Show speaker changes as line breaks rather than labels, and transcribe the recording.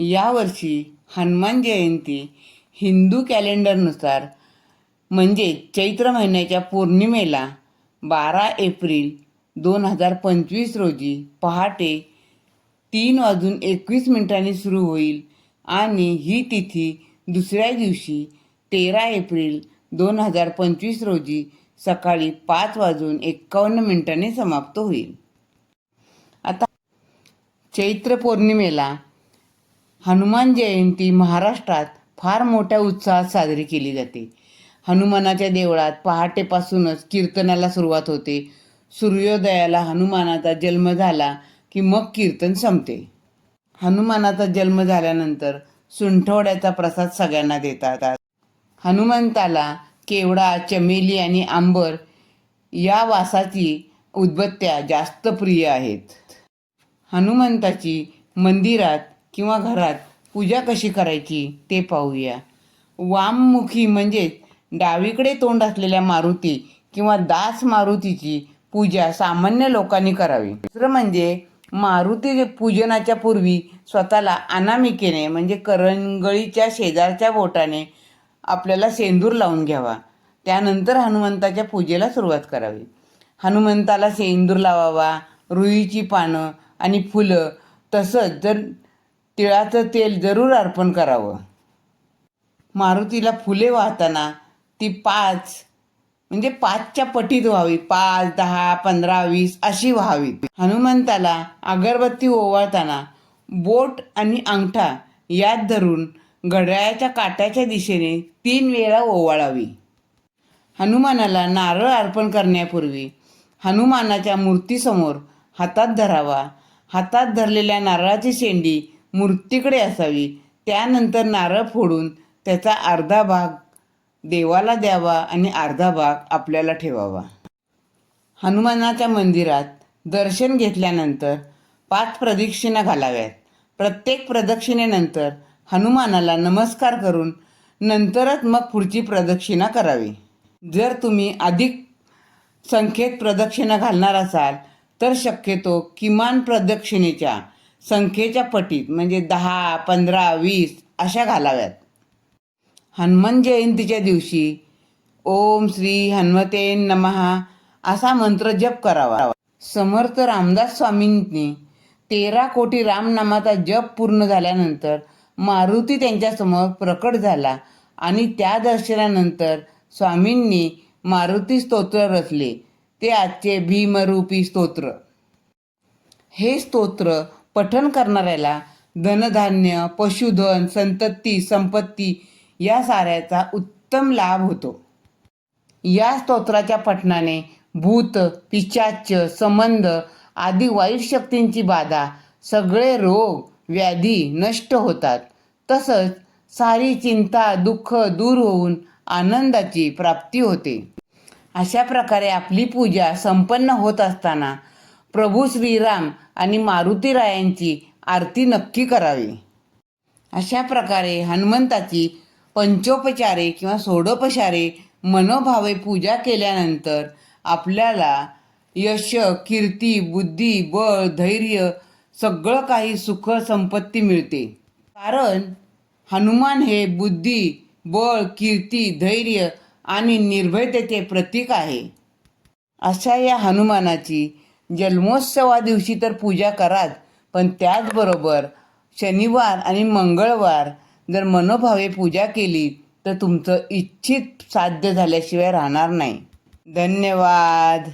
यावर्षी हनुमान जयंती हिंदू कॅलेंडरनुसार म्हणजे चैत्र महिन्याच्या पौर्णिमेला बारा एप्रिल दोन हजार पंचवीस रोजी पहाटे तीन वाजून एकवीस मिनिटांनी सुरू होईल आणि ही तिथी दुसऱ्या दिवशी तेरा एप्रिल दोन हजार पंचवीस रोजी सकाळी पाच वाजून एक्कावन्न मिनिटांनी समाप्त होईल. आता चैत्र पौर्णिमेला हनुमान जयंती महाराष्ट्रात फार मोठ्या उत्साहात साजरी केली जाते. हनुमानाच्या देवळात पहाटेपासूनच कीर्तनाला सुरुवात होते. सूर्योदयाला हनुमानाचा जन्म झाला की मग कीर्तन संपते. हनुमानाचा जन्म झाल्यानंतर सुंठवड्याचा प्रसाद सगळ्यांना देतात. हनुमंताला केवडा चमेली आणि आंबर या वासाची उदबत्त्या जास्त प्रिय आहेत. हनुमंताची मंदिरात किंवा घरात पूजा कशी करायची ते पाहूया. वाममुखी म्हणजेच डावीकडे तोंड असलेल्या मारुती किंवा दास मारुतीची पूजा सामान्य लोकांनी करावी. दुसरं म्हणजे मारुती पूजनाच्या पूर्वी स्वतःला अनामिकेने म्हणजे करंगळीच्या शेजारच्या बोटाने आपल्याला सेंदूर लावून घ्यावा. त्यानंतर हनुमंताच्या पूजेला सुरुवात करावी. हनुमंताला सेंदूर लावावा रुईची पानं आणि फुलं तसंच जर तिळाचं तेल जरूर अर्पण करावं. मारुतीला फुले वाहताना ती पाच म्हणजे पाचच्या पटीत व्हावी. पाच दहा पंधरा वीस अशी व्हावी. हनुमंताला अगरबत्ती ओवाळताना बोट आणि अंगठा यात धरून घड्याळाच्या काट्याच्या दिशेने तीन वेळा ओवाळावी. हनुमानाला नारळ अर्पण करण्यापूर्वी हनुमानाच्या मूर्तीसमोर हातात धरावा. हातात धरलेल्या नारळाची शेंडी मूर्तीकडे असावी. त्यानंतर नारळ फोडून त्याचा अर्धा भाग देवाला द्यावा आणि अर्धा भाग आपल्याला ठेवावा. हनुमानाच्या मंदिरात दर्शन घेतल्यानंतर पाच प्रदक्षिणा घालाव्यात. प्रत्येक प्रदक्षिणेनंतर हनुमानाला नमस्कार करून नंतरच मग पुढची प्रदक्षिणा करावी. जर तुम्ही अधिक संख्येत प्रदक्षिणा घालणार असाल तर शक्यतो किमान प्रदक्षिणेच्या संख्येच्या पटीत म्हणजे दहा पंधरा वीस अशा घालाव्यात. हनुमान जयंतीच्या दिवशी ओम श्री हनुमते नमहा असा मंत्र जप करावा. समर्थ रामदास स्वामींनी तेरा कोटी रामनामाचा जप पूर्ण झाल्यानंतर मारुती त्यांच्यासमोर प्रकट झाला आणि त्या दर्शनानंतर स्वामींनी मारुती स्तोत्र रचले. ते आजचे भीमरूपी स्तोत्र. हे स्तोत्र पठन करणाऱ्याला धनधान्य पशुधन संतती संपत्ती या साऱ्याचा उत्तम लाभ होतो. या स्तोत्राच्या पठणाने भूत पिचाच संबंध आदी वाईट शक्तींची बाधा सगळे रोग व्याधी नष्ट होतात. तसंच सारी चिंता दुःख दूर होऊन आनंदाची प्राप्ती होते. अशा प्रकारे आपली पूजा संपन्न होत असताना प्रभू श्रीराम आणि मारुतीरायांची आरती नक्की करावी. अशा प्रकारे हनुमंताची पंचोपचारे किंवा सोडोपचारे मनोभावे पूजा केल्यानंतर आपल्याला यश कीर्ती बुद्धी बळ धैर्य सगळं काही सुख संपत्ती मिळते. कारण हनुमान हे बुद्धी बळ कीर्ती धैर्य आणि निर्भयतेचे प्रतीक आहे. अशा या हनुमानाची जन्मोत्सवा दिवशी तर पूजा कराच पण त्याचबरोबर शनिवार आणि मंगळवार जर मनोभावे पूजा केली तर तुमचं इच्छित साध्य झाल्याशिवाय राहणार नाही. धन्यवाद.